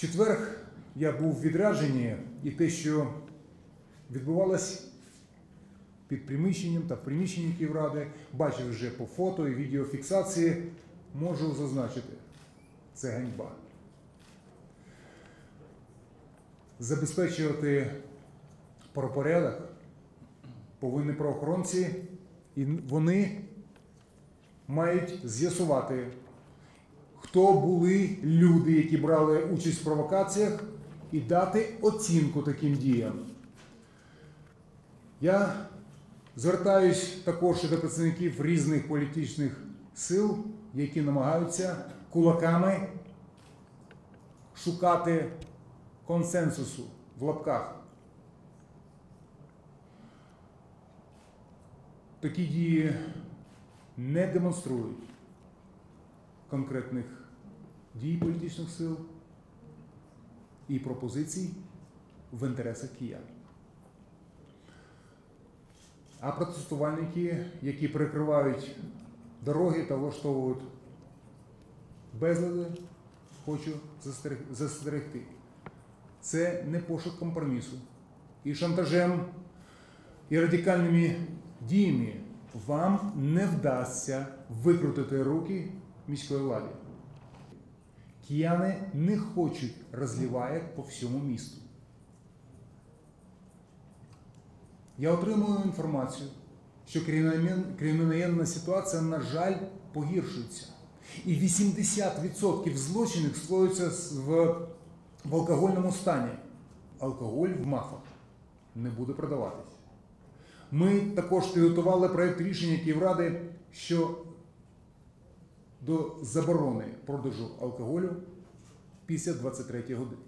четвер я був в відрядженні, і те, що відбувалось під приміщенням та в приміщенні Київради, бачив вже по фото і відеофіксації, можу зазначити, це ганьба. Забезпечувати правопорядок повинні правоохоронці, і вони мають з'ясувати, хто були люди, які брали участь в провокаціях, і дати оцінку таким діям. Я звертаюсь також до представників різних політичних сил, які намагаються кулаками шукати консенсусу в лапках. Такі дії не демонструють конкретних дій політичних сил і пропозицій в інтересах киян. А протестувальники, які перекривають дороги та влаштовують безлади, хочу застерегти. Це не пошук компромісу. І шантажем, і радикальними діями вам не вдасться викрутити руки міської влади. Кияни не хочуть розливаєк по всьому місту. Я отримую інформацію, що криміноген- криміногенна ситуація, на жаль, погіршується. І 80% злочинів скоюються в, в алкогольному стані. Алкоголь в мафах не буде продаватись. Ми також підготували проєкт рішення Київради, що до заборони продажу алкоголю після 23 години.